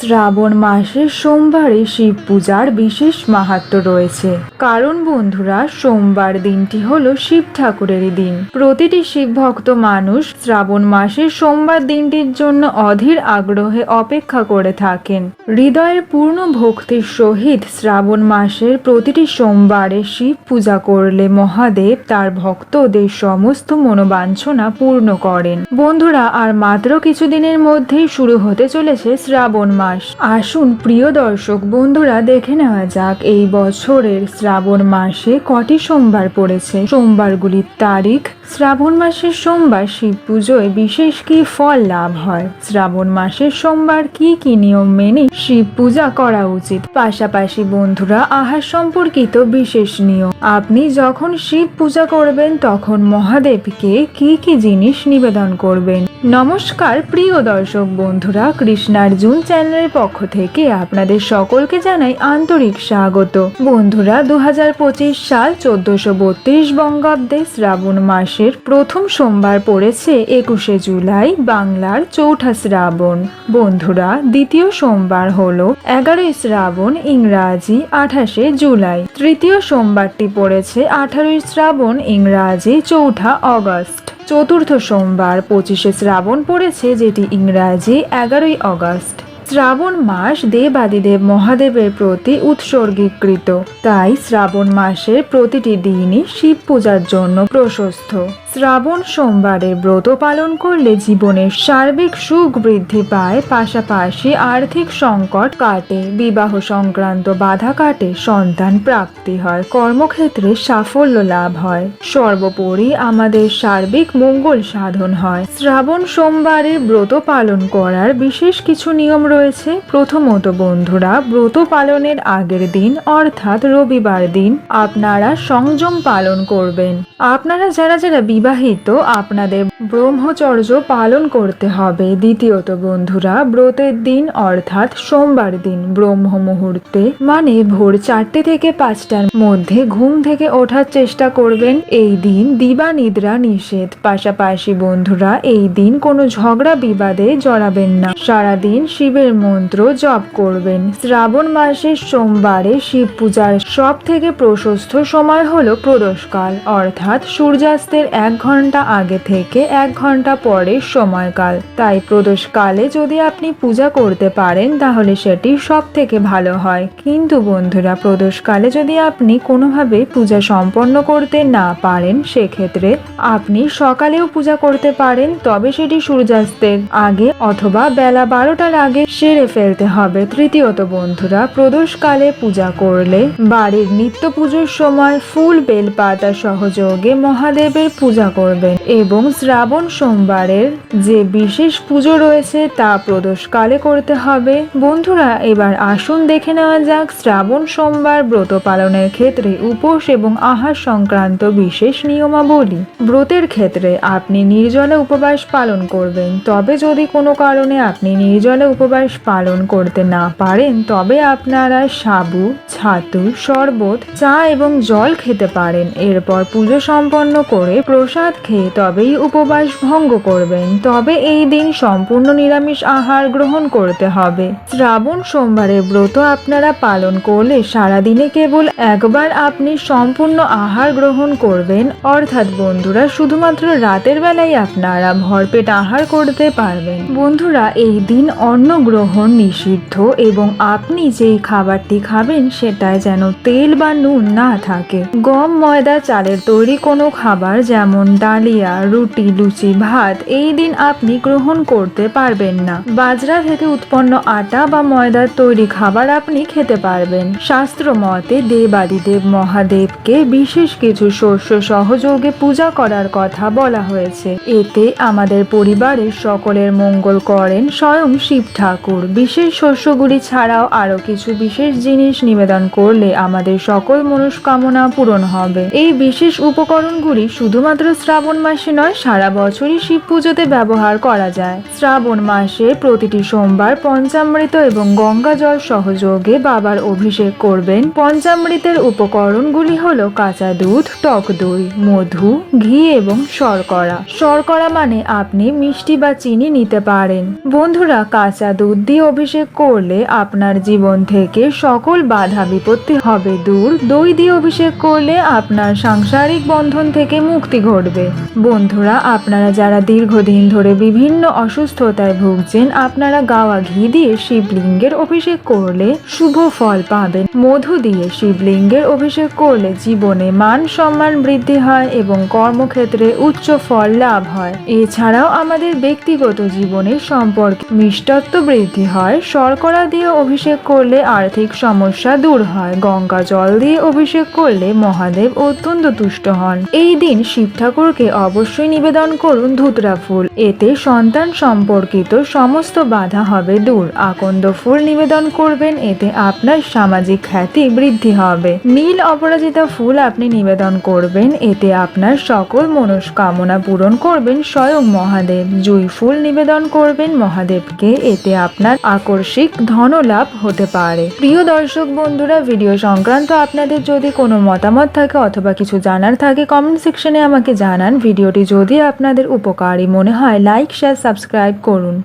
শ্রাবণ মাসে সোমবারে শিব পূজার বিশেষ মাহাত্ম্য রয়েছে। কারণ বন্ধুরা, সোমবার দিনটি হলো শিব ঠাকুরের দিন। প্রতিটি শিব ভক্ত মানুষ শ্রাবণ মাসে সোমবার দিনটির জন্য অধীর আগ্রহে অপেক্ষা করে থাকেন। হৃদয়ের পূর্ণ ভক্তির সহিত শ্রাবণ মাসের প্রতিটি সোমবারে শিব পূজা করলে মহাদেব তার ভক্তদের সমস্ত মনোবাঞ্ছনা পূর্ণ করেন। বন্ধুরা, আর মাত্র কিছুদিনের মধ্যেই শুরু হতে চলেছে শ্রাবণ মাস। আসুন প্রিয় দর্শক বন্ধুরা, দেখে নেওয়া যাক এই বছরের শ্রাবণ মাসে কটি সোমবার পড়েছে। সোমবারগুলির তারিখ শ্রাবণ মাসের সোমবার শিব পুজোয় বিশেষ কি ফল লাভ হয়? শ্রাবণ মাসের সোমবার কি কি নিয়ম মেনে শিব পূজা করা উচিত? পাশাপাশি বন্ধুরা, আহার সম্পর্কিত বিশেষ নিয়ম। আপনি যখন শিব পূজা করবেন, তখন মহাদেবকে কি কি জিনিস নিবেদন করবেন? নমস্কার, প্রিয় দর্শক বন্ধুরা, কৃষ্ণার্জুন চ্যানেলের পক্ষ থেকে আপনাদের সকলকে জানাই আন্তরিক স্বাগত। বন্ধুরা দু হাজার পঁচিশ সাল চোদ্দশো বত্রিশ বঙ্গাব্দে শ্রাবণ মাসের প্রথম সোমবার পড়েছে একুশে জুলাই বাংলার চৌঠা শ্রাবণ। বন্ধুরা, দ্বিতীয় সোমবার হল এগারোই শ্রাবণ ইংরাজি আঠাশে জুলাই। তৃতীয় সোমবারটি পড়েছে আঠারোই শ্রাবণ ইংরাজি চৌঠা অগস্ট। চতুর্থ সোমবার পঁচিশে শ্রাবণ পড়েছে, যেটি ইংরাজি এগারোই অগস্ট। শ্রাবণ মাস দেবাদিদেব মহাদেবের প্রতি উৎসর্গীকৃত। তাই শ্রাবণ মাসের প্রতিটি দিনই শিব পূজার জন্য প্রশস্ত। শ্রাবণ সোমবারের ব্রত পালন করলে জীবনের সার্বিক সুখ বৃদ্ধি পায়, পাশাপাশি আর্থিক সংকট কাটে, বিবাহ সংক্রান্ত বাধা কাটে, সন্তান প্রাপ্তি হয়, কর্মক্ষেত্রে সাফল্য লাভ হয়। সর্বোপরি আমাদের সার্বিক মঙ্গল সাধন হয়। শ্রাবণ সোমবারের ব্রত পালন করার বিশেষ কিছু নিয়ম রয়েছে। প্রথমত, বন্ধুরা, ব্রত পালনের আগের দিন, অর্থাৎ রবিবার দিন, আপনারা সংযম পালন করবেন। আপনারা যারা যারা বিবাহিত, আপনাদের ব্রহ্মচর্য পালন করতে হবে। দ্বিতীয়ত বন্ধুরা, ব্রতের দিন অর্থাৎ সোমবার দিন ব্রহ্ম মুহূর্তে মানে ভোর চারটে থেকে পাঁচটার মধ্যে ঘুম থেকে ওঠার চেষ্টা করবেন। এই দিন দিবা নিদ্রা নিষেধ। পাশাপাশি বন্ধুরা, এই দিন কোনো ঝগড়া বিবাদে জড়াবেন না। সারাদিন শিবের মন্ত্র জপ করবেন। শ্রাবণ মাসের সোমবারে শিব পূজার সব থেকে প্রশস্ত সময় হলো প্রদোষকাল অর্থাৎ সূর্যাস্তের এক ঘণ্টা আগে থেকে এক ঘণ্টা পরের সময়কাল। তাই প্রদোষকালে যদি আপনি পূজা করতে পারেন, তাহলে সেটি সব থেকে ভালো হয়। কিন্তু বন্ধুরা, প্রদোষকালে যদি আপনি কোনোভাবে পূজা সম্পন্ন করতে না পারেন, সেক্ষেত্রে আপনি সকালেও পূজা করতে পারেন, তবে সেটি সূর্যাস্তের আগে অথবা বেলা বারোটার আগে সেরে ফেলতে হবে। তৃতীয়ত বন্ধুরা, প্রদোষকালে পূজা করলে বাড়ির নিত্য পুজোর সময় ফুল, বেলপাতা সহযোগে মহাদেবের পূজা করবেন এবং শ্রাবণ সোমবারের যে বিশেষ পুজো রয়েছে তা প্রদোষকালে করতে হবে। বন্ধুরা, এবার আসুন দেখে নেওয়া যাক শ্রাবণ সোমবার ব্রত পালনের ক্ষেত্রে উপোস এবং আহার সংক্রান্ত বিশেষ নিয়মাবলী। ব্রতের ক্ষেত্রে আপনি নির্জলে উপবাস পালন করবেন। তবে যদি কোনো কারণে আপনি নির্জলে উপবাস পালন করতে না পারেন, তবে আপনারা সাবু, ছাতু, শরবত, চা এবং জল খেতে পারেন। এরপর পুজো সম্পন্ন করে প্রসাদ খেয়ে তবেই উপবাস ভঙ্গ করবেন। তবে এই দিন সম্পূর্ণ নিরামিষ আহার গ্রহণ করতে হবে। শ্রাবণ সোমবারে ব্রত আপনারা পালন করলে সারাদিনে কেবল একবার আপনি সম্পূর্ণ আহার গ্রহণ করবেন। অর্থাৎ বন্ধুরা, শুধুমাত্র রাতের বেলায় আপনারা ভরপেট আহার করতে পারবেন। বন্ধুরা, এই দিন অন্ন গ্রহণ নিষিদ্ধ এবং আপনি যেই খাবারটি খাবেন সেটায় যেন তেল বা নুন না থাকে। গম, ময়দা, চালের তৈরি কোনো খাবার যেমন ডালিয়া, রুটি, লুচি, ভাত এই দিন আপনি গ্রহণ করতে পারবেন না। বাজরা থেকে উৎপন্ন আটা বা ময়দার তৈরি খাবার আপনি খেতে পারবেন। শাস্ত্র মতে দেবাদিদেব মহাদেবকে বিশেষ কিছু শস্য সহযোগে পূজা করার কথা বলা হয়েছে। এতে আমাদের পরিবারের সকলের মঙ্গল করেন স্বয়ং শিব ঠাকুর। বিশেষ শস্যগুলি ছাড়াও আরও কিছু বিশেষ জিনিস নিবেদন করলে আমাদের সকল মনস্কামনা পূরণ হবে। এই বিশেষ উপকরণগুলি শুধুমাত্র শ্রাবণ মাসে নয়, সারা বছরই শিব পুজোতে ব্যবহার করা যায়। শ্রাবণ মাসে প্রতিটি সোমবার পঞ্চামৃত এবং গঙ্গা জল সহযোগে বাবার অভিষেক করবেন। পঞ্চামৃতের উপকরণগুলি হলো কাঁচা দুধ, টক দই, মধু, ঘি এবং শর্করা। শর্করা মানে আপনি মিষ্টি বা চিনি নিতে পারেন। বন্ধুরা, কাঁচা দুধ দিয়ে অভিষেক করলে আপনার জীবন থেকে সকল বাধা বিপত্তি হবে। দূর দই দিয়ে অভিষেক করলে আপনার সাংসারিক বন্ধন থেকে মুক্তি ঘটবে। বন্ধুরা, আপনারা যারা দীর্ঘদিন ধরে বিভিন্ন অসুস্থতায় ভুগছেন, আপনারা গাওয়া ঘি দিয়ে শিবলিঙ্গের অভিষেক করলে শুভ ফল পাবেন। মধু দিয়ে শিবলিঙ্গের অভিষেক করলে জীবনে মান সম্মান বৃদ্ধি হয় এবং কর্মক্ষেত্রে উচ্চ ফল লাভ হয়। এছাড়াও আমাদের ব্যক্তিগত জীবনে সম্পর্কে মিষ্টত্ব বৃদ্ধি হয়। শর্করা দিয়ে অভিষেক করলে আর্থিক সমস্যা দূর হয়। গঙ্গা জল দিয়ে অভিষেক করলে মহাদেব অত্যন্ত তুষ্ট হন। এই দিন শিব ঠাকুরকে অবশ্যই নিবেদন করুন ধুতরা ফুল। এতে সন্তান সম্পর্কিত সমস্ত বাধা হবে দূর। আকন্দ ফুল নিবেদন করবেন, এতে আপনার সামাজিক খ্যাতি বৃদ্ধি হবে। নীল অপরাজিতা ফুল আপনি নিবেদন করবেন, এতে আপনার সকল মনস্কামনা পূরণ করবেন স্বয়ং মহাদেব। জুই ফুল নিবেদন করবেন মহাদেবকে, এতে আপনার আকস্মিক ধনলাভ হতে পারে। প্রিয় দর্শক বন্ধুরা ভিডিও সংক্রান্ত আপনাদের যদি কোনো মতামত থাকে অথবা কিছু জানার থাকে কমেন্ট সেকশনে আমাকে জানান ভিডিওটি যদি আপনাদের উপকারী মনে হয় লাইক শেয়ার সাবস্ক্রাইব করুন।